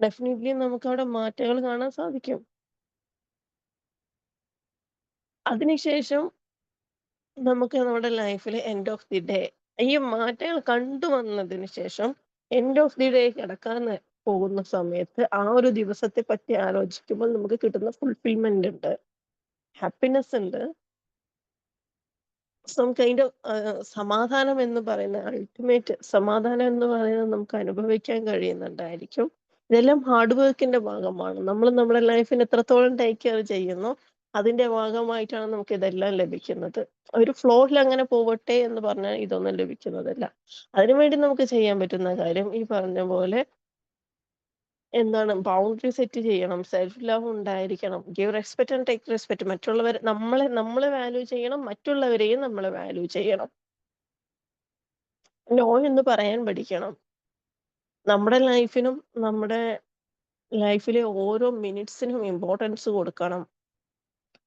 ഡെഫിനറ്റ്ലി നമുക്ക് അവിടെ മാറ്റങ്ങൾ കാണാൻ സാധിക്കും. അതിനുശേഷം നമുക്ക് നമ്മുടെ ലൈഫിൽ എൻഡ് ഓഫ് ദി ഡേ ഈ മാറ്റങ്ങൾ കണ്ടു വന്നതിന് ശേഷം എൻഡ് ഓഫ് ദി ഡേ കിടക്കാൻ പോകുന്ന സമയത്ത് ആ ഒരു ദിവസത്തെ പറ്റി ആലോചിക്കുമ്പോൾ നമുക്ക് കിട്ടുന്ന ഫുൾഫിൽമെന്റ് ഉണ്ട്. ഹാപ്പിനെസ് ഉണ്ട്. സം കൈൻഡ് ഓഫ് സമാധാനം എന്ന് പറയുന്ന അൾട്ടിമേറ്റ് സമാധാനം എന്ന് പറയുന്നത് നമുക്ക് അനുഭവിക്കാൻ കഴിയുന്നുണ്ടായിരിക്കും. ഇതെല്ലാം ഹാർഡ് വർക്കിന്റെ ഭാഗമാണ്. നമ്മൾ നമ്മുടെ ലൈഫിന് എത്രത്തോളം ടേക്ക് കെയർ ചെയ്യുന്നു അതിന്റെ ഭാഗമായിട്ടാണ് നമുക്ക് ഇതെല്ലാം ലഭിക്കുന്നത്. ഒരു ഫ്ലോയിൽ അങ്ങനെ പോവട്ടെ എന്ന് പറഞ്ഞാൽ ഇതൊന്നും ലഭിക്കുന്നതല്ല. അതിനുവേണ്ടി നമുക്ക് ചെയ്യാൻ പറ്റുന്ന കാര്യം ഈ പറഞ്ഞ പോലെ എന്താണ് ബൗണ്ടറി സെറ്റ് ചെയ്യണം. സെൽഫ് ലവ് ഉണ്ടായിരിക്കണം. Give respect and take respect മറ്റുള്ളവർ നമ്മളെ നമ്മളെ വാല്യൂ ചെയ്യണം. മറ്റുള്ളവരെയും നമ്മൾ വാല്യൂ ചെയ്യണം. നോ എന്ന് പറയാൻ പഠിക്കണം. നമ്മുടെ ലൈഫിനും നമ്മുടെ ലൈഫിലെ ഓരോ മിനിറ്റ്സിനും ഇമ്പോർട്ടൻസ് കൊടുക്കണം.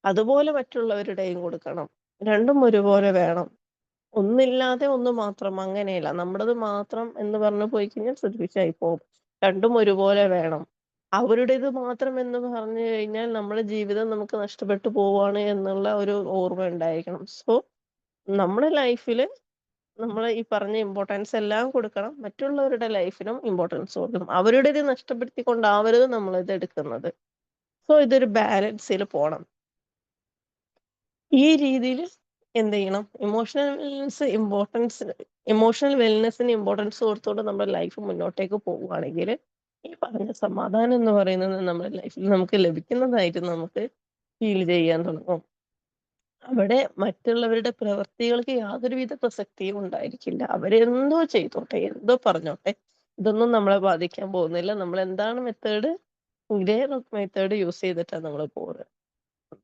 അതുപോലെ മറ്റുള്ളവരുടെയും കൊടുക്കണം. രണ്ടും ഒരുപോലെ വേണം. ഒന്നില്ലാതെ ഒന്ന് മാത്രം അങ്ങനെയല്ല. നമ്മുടേത് മാത്രം എന്ന് പറഞ്ഞു പോയി കഴിഞ്ഞാൽ ശ്രദ്ധിച്ചായി പോകും. രണ്ടും ഒരുപോലെ വേണം. അവരുടേത് മാത്രം എന്ന് പറഞ്ഞു കഴിഞ്ഞാൽ നമ്മുടെ ജീവിതം നമുക്ക് നഷ്ടപ്പെട്ടു പോവാണ് എന്നുള്ള ഒരു ഓർമ്മ ഉണ്ടായിരിക്കണം. സോ നമ്മുടെ ലൈഫിൽ നമ്മൾ ഈ പറഞ്ഞ ഇമ്പോർട്ടൻസ് എല്ലാം കൊടുക്കണം മറ്റുള്ളവരുടെ ലൈഫിനും ഇമ്പോർട്ടൻസ് കൊടുക്കണം അവരുടേത് നഷ്ടപ്പെടുത്തിക്കൊണ്ടാവരുത് നമ്മൾ ഇത് എടുക്കുന്നത് സോ ഇതൊരു ബാലൻസിൽ പോണം ഈ രീതിയിൽ എന്ത് ചെയ്യണം ഇമോഷണൽ വെൽനെസ് ഇമ്പോർട്ടൻസ് ഇമോഷണൽ വെൽനെസ്സിന് ഇമ്പോർട്ടൻസ് കൊടുത്തോണ്ട് നമ്മുടെ ലൈഫ് മുന്നോട്ടേക്ക് പോവുകയാണെങ്കിൽ ഈ പറഞ്ഞ സമാധാനം എന്ന് പറയുന്നത് നമ്മുടെ ലൈഫിൽ നമുക്ക് ലഭിക്കുന്നതായിട്ട് നമുക്ക് ഫീൽ ചെയ്യാൻ തുടങ്ങും. അവിടെ മറ്റുള്ളവരുടെ പ്രവൃത്തികൾക്ക് യാതൊരുവിധ പ്രസക്തിയും ഉണ്ടായിരിക്കില്ല. അവരെന്തോ ചെയ്തോട്ടെ എന്തോ പറഞ്ഞോട്ടെ ഇതൊന്നും നമ്മളെ ബാധിക്കാൻ പോകുന്നില്ല. നമ്മൾ എന്താണ് മെത്തേഡ് ഇതേ മെത്തേഡ് യൂസ് ചെയ്തിട്ടാണ് നമ്മൾ പോകുന്നത്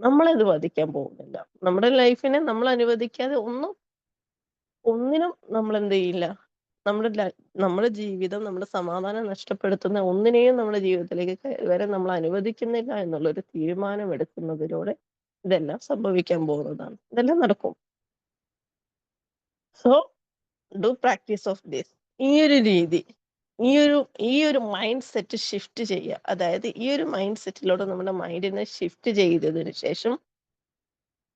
നമ്മളത് ബാധിക്കാൻ പോകുന്നില്ല. നമ്മുടെ ലൈഫിനെ നമ്മൾ അനുവദിക്കാതെ ഒന്നും ഒന്നിനും നമ്മൾ എന്ത് ചെയ്യില്ല. നമ്മുടെ നമ്മുടെ ജീവിതം നമ്മുടെ സമാധാനം നഷ്ടപ്പെടുത്തുന്ന ഒന്നിനെയും നമ്മുടെ ജീവിതത്തിലേക്ക് വരെ നമ്മൾ അനുവദിക്കുന്നില്ല എന്നുള്ളൊരു തീരുമാനം എടുക്കുന്നതിലൂടെ ഇതെല്ലാം സംഭവിക്കാൻ പോകുന്നതാണ്. ഇതെല്ലാം നടക്കും. So do practice of this ഈ ഒരു രീതി. ഈ ഒരു ഈ ഒരു മൈൻഡ് സെറ്റ് ഷിഫ്റ്റ് ചെയ്യുക. അതായത് ഈ ഒരു മൈൻഡ് സെറ്റിലൂടെ നമ്മുടെ മൈൻഡിനെ ഷിഫ്റ്റ് ചെയ്തതിന് ശേഷം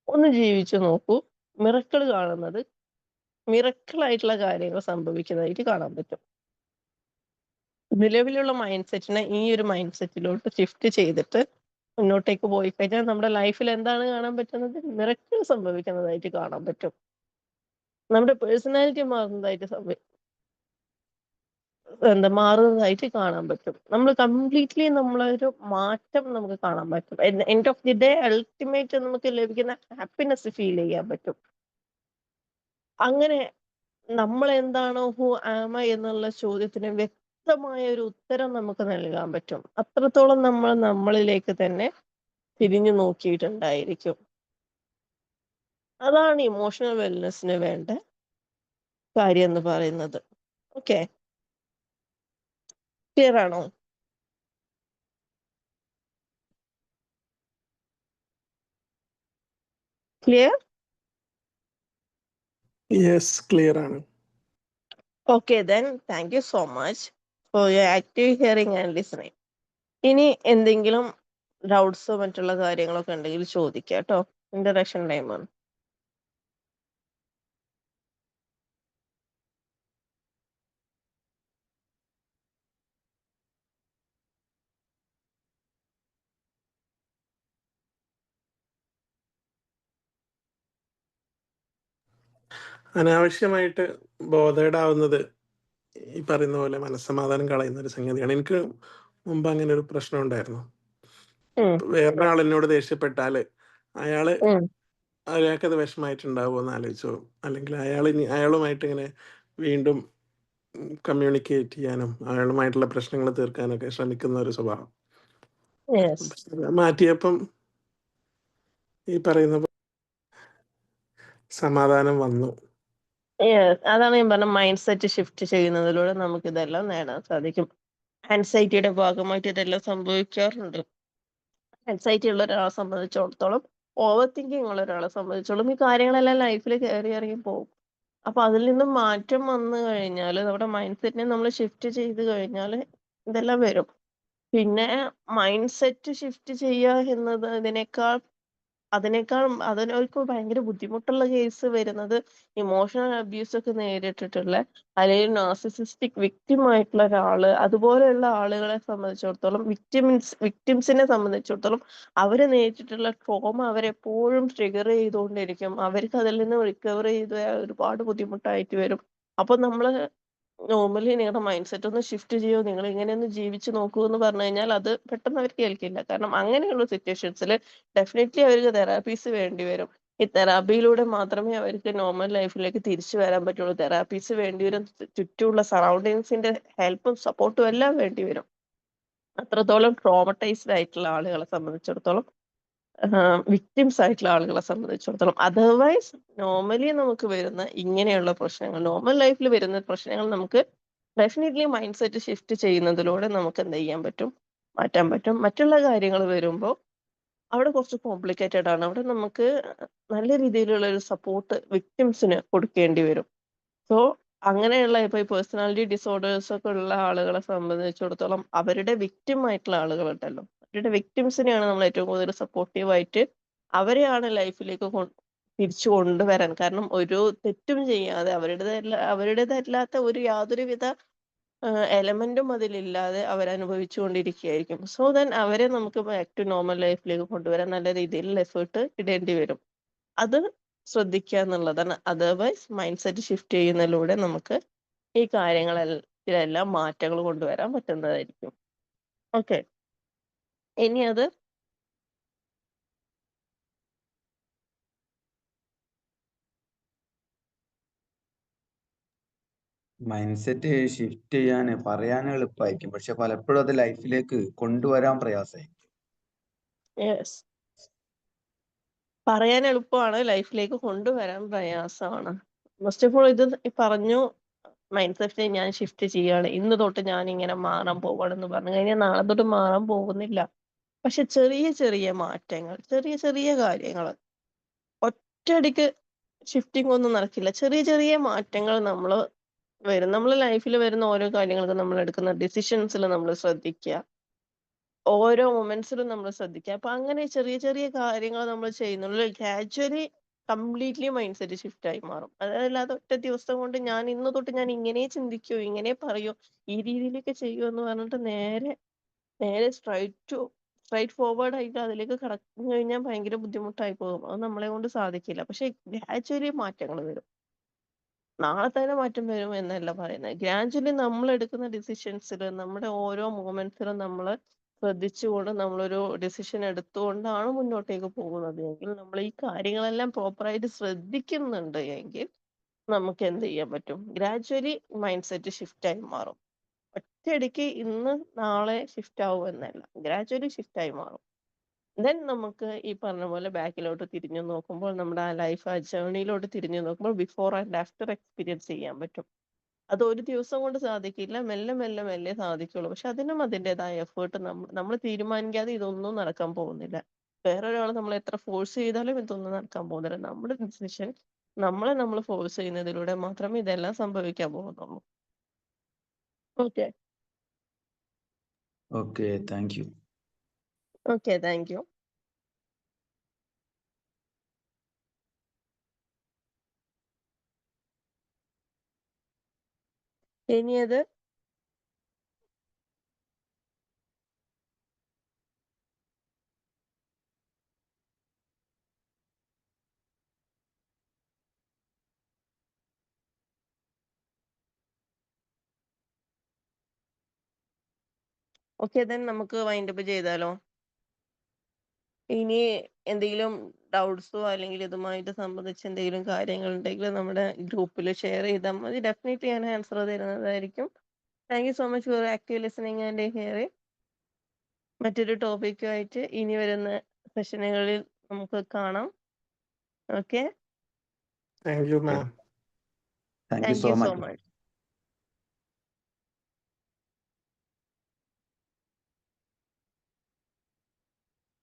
ഒന്ന് ജീവിച്ചു നോക്കൂ. മിറക്കിൾ കാണുന്നത് മിറക്കിൾ ആയിട്ടുള്ള കാര്യങ്ങൾ സംഭവിക്കുന്നതായിട്ട് കാണാൻ പറ്റും. നിലവിലുള്ള മൈൻഡ് സെറ്റിനെ ഈ ഒരു മൈൻഡ് സെറ്റിലോട്ട് ഷിഫ്റ്റ് ചെയ്തിട്ട് മുന്നോട്ടേക്ക് പോയി കഴിഞ്ഞാൽ നമ്മുടെ ലൈഫിൽ എന്താണ് കാണാൻ പറ്റുന്നത്? മിറക്കിൾ സംഭവിക്കുന്നതായിട്ട് കാണാൻ പറ്റും. നമ്മുടെ പേഴ്സണാലിറ്റി മാറുന്നതായിട്ട് എന്താ മാറുന്നതായിട്ട് കാണാൻ പറ്റും. നമ്മൾ കംപ്ലീറ്റ്ലി നമ്മളൊരു മാറ്റം നമുക്ക് കാണാൻ പറ്റും. End of the day ultimate നമുക്ക് ലഭിക്കുന്ന ഹാപ്പിനെസ് ഫീൽ ചെയ്യാൻ പറ്റും. അങ്ങനെ നമ്മൾ എന്താണോ ഹു ആമ എന്നുള്ള ചോദ്യത്തിന് വ്യക്തമായ ഒരു ഉത്തരം നമുക്ക് നൽകാൻ പറ്റും. അത്രത്തോളം നമ്മൾ നമ്മളിലേക്ക് തന്നെ തിരിഞ്ഞു നോക്കിയിട്ടുണ്ടായിരിക്കും. അതാണ് ഇമോഷണൽ വെൽനെസ്സിന് വേണ്ട കാര്യം എന്ന് പറയുന്നത്. ഓക്കെ ക്ലിയർ ആണോ? ക്ലിയർ യെസ് ക്ലിയർ ആണ്. Okay then thank you so much for your active hearing and listening ഇനി എന്തെങ്കിലും ഡൗട്ട്സ് മറ്റുള്ള കാര്യങ്ങളൊക്കെ ഉണ്ടെങ്കിൽ ചോദിക്കാം കേട്ടോ. ഇന്ററാക്ഷൻ ടൈമാണ് അനാവശ്യമായിട്ട് ബോധേഡാവുന്നത് ഈ പറയുന്ന പോലെ മനസ്സമാധാനം കളയുന്ന ഒരു സംഗതിയാണ്. എനിക്ക് മുമ്പ് അങ്ങനെ ഒരു പ്രശ്നം ഉണ്ടായിരുന്നു. വേറൊരാൾ എന്നോട് ദേഷ്യപ്പെട്ടാൽ അയാൾ. അയാൾക്കത് വിഷമായിട്ടുണ്ടാവുമോ എന്ന് ആലോചിച്ചോ? അല്ലെങ്കിൽ അയാൾ ഇനി അയാളുമായിട്ട് ഇങ്ങനെ വീണ്ടും കമ്മ്യൂണിക്കേറ്റ് ചെയ്യാനും അയാളുമായിട്ടുള്ള പ്രശ്നങ്ങൾ തീർക്കാനൊക്കെ ശ്രമിക്കുന്ന ഒരു സ്വഭാവം. മാറ്റിയപ്പം ഈ പറയുന്ന സമാധാനം വന്നു. അതാണ് ഞാൻ പറഞ്ഞ മൈൻഡ് സെറ്റ് ഷിഫ്റ്റ് ചെയ്യുന്നതിലൂടെ നമുക്ക് ഇതെല്ലാം നേടാൻ സാധിക്കും. ആൻസൈറ്റിയുടെ ഭാഗമായിട്ട് ഇതെല്ലാം സംഭവിക്കാറുണ്ട്. ആൻസൈറ്റി ഉള്ള ഒരാളെ സംബന്ധിച്ചിടത്തോളം ഓവർ തിങ്കിങ് ഉള്ള ഒരാളെ സംബന്ധിച്ചോളം ഈ കാര്യങ്ങളെല്ലാം ലൈഫിൽ കയറി ഇറങ്ങി പോകും. അപ്പൊ അതിൽ നിന്നും മാറ്റം വന്നു കഴിഞ്ഞാൽ നമ്മുടെ മൈൻഡ് സെറ്റിനെ നമ്മൾ ഷിഫ്റ്റ് ചെയ്ത് കഴിഞ്ഞാൽ ഇതെല്ലാം വരും. പിന്നെ മൈൻഡ് സെറ്റ് ഷിഫ്റ്റ് ചെയ്യുക എന്നത് ഇതിനേക്കാൾ അതിനേക്കാൾ അതിനൊക്കെ ഭയങ്കര ബുദ്ധിമുട്ടുള്ള കേസ് വരുന്നത് ഇമോഷണൽ അബ്യൂസ് ഒക്കെ നേരിട്ടിട്ടുള്ള അല്ലെങ്കിൽ നാർസിസിസ്റ്റിക് വിക്ടിം ആയിട്ടുള്ള ഒരാൾ അതുപോലെയുള്ള ആളുകളെ സംബന്ധിച്ചിടത്തോളം വിക്ടിംസ് വിക്ടിംസിനെ സംബന്ധിച്ചിടത്തോളം അവർ നേരിട്ടിട്ടുള്ള ട്രോമ അവരെപ്പോഴും ട്രിഗർ ചെയ്തുകൊണ്ടിരിക്കും. അവർക്ക് അതിൽ നിന്ന് റിക്കവർ ചെയ്ത് ഒരുപാട് ബുദ്ധിമുട്ടായിട്ട് വരും. അപ്പൊ നമ്മൾ നോർമലി നിങ്ങളുടെ മൈൻഡ് സെറ്റ് ഒന്ന് ഷിഫ്റ്റ് ചെയ്യോ? നിങ്ങൾ ഇങ്ങനെ ഒന്ന് ജീവിച്ചു നോക്കൂ എന്ന് പറഞ്ഞു കഴിഞ്ഞാൽ അത് പെട്ടെന്ന് അവർ കേൾക്കില്ല. കാരണം അങ്ങനെയുള്ള സിറ്റുവേഷൻസിൽ ഡെഫിനറ്റ്ലി അവർക്ക് തെറാപ്പീസ് വേണ്ടി വരും. ഈ തെറാപ്പിയിലൂടെ മാത്രമേ അവർക്ക് നോർമൽ ലൈഫിലേക്ക് തിരിച്ചു വരാൻ പറ്റുള്ളൂ. തെറാപ്പീസ് വേണ്ടി വരും. ചുറ്റുമുള്ള സറൗണ്ടിങ്സിന്റെ ഹെൽപ്പും സപ്പോർട്ടും എല്ലാം വേണ്ടി വരും. അത്രത്തോളം ട്രോമറ്റൈസ്ഡ് ആയിട്ടുള്ള ആളുകളെ സംബന്ധിച്ചിടത്തോളം വിക്ടിംസ് ആയിട്ടുള്ള ആളുകളെ സംബന്ധിച്ചിടത്തോളം. അതർവൈസ് നോർമലി നമുക്ക് വരുന്ന ഇങ്ങനെയുള്ള പ്രശ്നങ്ങൾ നോർമൽ ലൈഫിൽ വരുന്ന പ്രശ്നങ്ങൾ നമുക്ക് ഡെഫിനറ്റ്ലി മൈൻഡ് സെറ്റ് ഷിഫ്റ്റ് ചെയ്യുന്നതിലൂടെ നമുക്ക് എന്ത് ചെയ്യാൻ പറ്റും? മാറ്റാൻ പറ്റും. മറ്റുള്ള കാര്യങ്ങൾ വരുമ്പോൾ അവിടെ കുറച്ച് കോംപ്ലിക്കേറ്റഡ് ആണ്. അവിടെ നമുക്ക് നല്ല രീതിയിലുള്ള ഒരു സപ്പോർട്ട് വിക്ടിംസിന് കൊടുക്കേണ്ടി വരും. സോ അങ്ങനെയുള്ള ഇപ്പൊ ഈ പേഴ്സണാലിറ്റി ഡിസോർഡേഴ്സ് ഒക്കെ ഉള്ള ആളുകളെ സംബന്ധിച്ചിടത്തോളം അവരുടെ വിക്ടിം ആയിട്ടുള്ള ആളുകളുണ്ടല്ലോ. അവരുടെ വിക്ടിംസിനെയാണ് നമ്മൾ ഏറ്റവും കൂടുതൽ സപ്പോർട്ടീവായിട്ട് അവരെയാണ് ലൈഫിലേക്ക് തിരിച്ചു കൊണ്ടുവരാൻ. കാരണം ഒരു തെറ്റും ചെയ്യാതെ അവരുടേതല്ല അവരുടേതല്ലാത്ത ഒരു യാതൊരുവിധ എലമെന്റും അതിലില്ലാതെ അവരനുഭവിച്ചു കൊണ്ടിരിക്കുകയായിരിക്കും. സോ ദെൻ അവരെ നമുക്ക് ബാക്ക് ടു നോർമൽ ലൈഫിലേക്ക് കൊണ്ടുവരാൻ നല്ല രീതിയിലുള്ള എഫേർട്ട് ഇടേണ്ടി വരും. അത് ശ്രദ്ധിക്കുക എന്നുള്ളതാണ്. അതർവൈസ് മൈൻഡ് സെറ്റ് ഷിഫ്റ്റ് ചെയ്യുന്നതിലൂടെ നമുക്ക് ഈ കാര്യങ്ങളെല്ലാം മാറ്റങ്ങൾ കൊണ്ടുവരാൻ പറ്റുന്നതായിരിക്കും. ഓക്കെ ഇനി അത് മൈൻഡ് സെറ്റ് ഷിഫ്റ്റ് ചെയ്യാൻ പറയാൻ എളുപ്പമായിരിക്കും പക്ഷെ പലപ്പോഴും അത് ലൈഫിലേക്ക് കൊണ്ടുവരാൻ പ്രയാസമായിരിക്കും. യെസ് പറയാൻ എളുപ്പമാണ്. ലൈഫിലേക്ക് കൊണ്ടുവരാൻ പ്രയാസമാണ്. ഫസ്റ്റ് ഓഫ് ഓൾ ഇത് പറഞ്ഞു മൈൻഡ് സെറ്റ് ഞാൻ ഷിഫ്റ്റ് ചെയ്യുകയാണ്. ഇന്ന് തൊട്ട് ഞാൻ ഇങ്ങനെ മാറാൻ പോവാണെന്ന് പറഞ്ഞു. കഴിഞ്ഞാൽ നാളെ തൊട്ട് മാറാൻ പോകുന്നില്ല. പക്ഷെ ചെറിയ ചെറിയ മാറ്റങ്ങൾ ചെറിയ ചെറിയ കാര്യങ്ങൾ. ഒറ്റയടിക്ക് ഷിഫ്റ്റിംഗ് ഒന്നും നടക്കില്ല. ചെറിയ ചെറിയ മാറ്റങ്ങൾ നമ്മൾ വരും. നമ്മൾ ലൈഫിൽ വരുന്ന ഓരോ കാര്യങ്ങൾക്കും നമ്മൾ എടുക്കുന്ന ഡിസിഷൻസിൽ നമ്മൾ ശ്രദ്ധിക്കുക. ഓരോ മൊമെന്റ്സിലും നമ്മൾ ശ്രദ്ധിക്കുക. അപ്പൊ അങ്ങനെ ചെറിയ ചെറിയ കാര്യങ്ങൾ നമ്മൾ ചെയ്യുന്നുള്ളൂ gradually completely mind set shift ആയി മാറും. അതല്ലാതെ ഒറ്റ ദിവസം കൊണ്ട് ഞാൻ ഇന്ന് തൊട്ട് ഞാൻ ഇങ്ങനെ ചിന്തിക്കൂ ഇങ്ങനെ പറയൂ ഈ രീതിയിലൊക്കെ ചെയ്യൂ എന്ന് പറഞ്ഞിട്ട് നേരെ നേരെ സ്ട്രൈറ്റ് ടു സ്ട്രൈറ്റ് ഫോർവേഡ് ആയിട്ട് അതിലേക്ക് കടന്നു കഴിഞ്ഞാൽ ഭയങ്കര ബുദ്ധിമുട്ടായി പോകും. അത് നമ്മളെ കൊണ്ട് സാധിക്കില്ല. പക്ഷെ ഗ്രാജുവലി മാറ്റങ്ങൾ വരും. നാളെ തന്നെ മാറ്റം വരും എന്നല്ല പറയുന്നത്. ഗ്രാജുവലി നമ്മൾ എടുക്കുന്ന ഡിസിഷൻസിൽ നമ്മുടെ ഓരോ മൂമെന്റ്സിലും നമ്മൾ ശ്രദ്ധിച്ചുകൊണ്ട് നമ്മളൊരു ഡിസിഷൻ എടുത്തുകൊണ്ടാണ് മുന്നോട്ടേക്ക് പോകുന്നത്. എങ്കിൽ നമ്മൾ ഈ കാര്യങ്ങളെല്ലാം പ്രോപ്പറായിട്ട് ശ്രദ്ധിക്കുന്നുണ്ട് എങ്കിൽ നമുക്ക് എന്ത് ചെയ്യാൻ പറ്റും? ഗ്രാജുവലി മൈൻഡ് സെറ്റ് ഷിഫ്റ്റ് ആയി മാറും. ഒറ്റയടിക്ക് ഇന്ന് നാളെ ഷിഫ്റ്റ് ആവും എന്നല്ല. ഗ്രാജുവലി ഷിഫ്റ്റ് ആയി മാറും. ദെൻ നമുക്ക് ഈ പറഞ്ഞ പോലെ ബാക്കിലോട്ട് തിരിഞ്ഞു നോക്കുമ്പോൾ നമ്മുടെ ആ ലൈഫ് ആ ജേർണിയിലോട്ട് തിരിഞ്ഞു നോക്കുമ്പോൾ ബിഫോർ ആൻഡ് ആഫ്റ്റർ എക്സ്പീരിയൻസ് ചെയ്യാൻ പറ്റും. അത് ഒരു ദിവസം കൊണ്ട് സാധിക്കില്ല. മെല്ലെ മെല്ലെ മെല്ലെ സാധിക്കുള്ളൂ. പക്ഷെ അതിനും അതിന്റെതായ എഫേർട്ട് നമ്മൾ നമ്മൾ തീരുമാനിക്കാതെ ഇതൊന്നും നടക്കാൻ പോകുന്നില്ല. വേറൊരാൾ നമ്മൾ എത്ര ഫോഴ്സ് ചെയ്താലും ഇതൊന്നും നടക്കാൻ പോകുന്നില്ല. നമ്മുടെ ഡിസിഷൻ നമ്മളെ നമ്മൾ ഫോഴ്സ് ചെയ്യുന്നതിലൂടെ മാത്രമേ ഇതെല്ലാം സംഭവിക്കാൻ പോകുന്നുള്ളൂ. Okay. Okay, thank you. Okay, thank you. Any other? Okay then നമുക്ക് വൈൻഡ് അപ്പ് ചെയ്താലോ? ഇനി എന്തെങ്കിലും ഡൗട്ട്സോ അല്ലെങ്കിൽ ഇതുമായിട്ട് സംബന്ധിച്ച് എന്തെങ്കിലും കാര്യങ്ങൾ ഉണ്ടെങ്കിൽ നമ്മുടെ ഗ്രൂപ്പിൽ ഷെയർ ചെയ്താൽ മതി. ഡെഫിനറ്റ്ലി ഞാൻ ആൻസർ തരുന്നതായിരിക്കും. Thank you so much for active listening and hearing മറ്റൊരു ടോപ്പിക്കുമായിട്ട് ഇനി വരുന്ന സെഷനുകളിൽ നമുക്ക് കാണാം. Okay thank you so much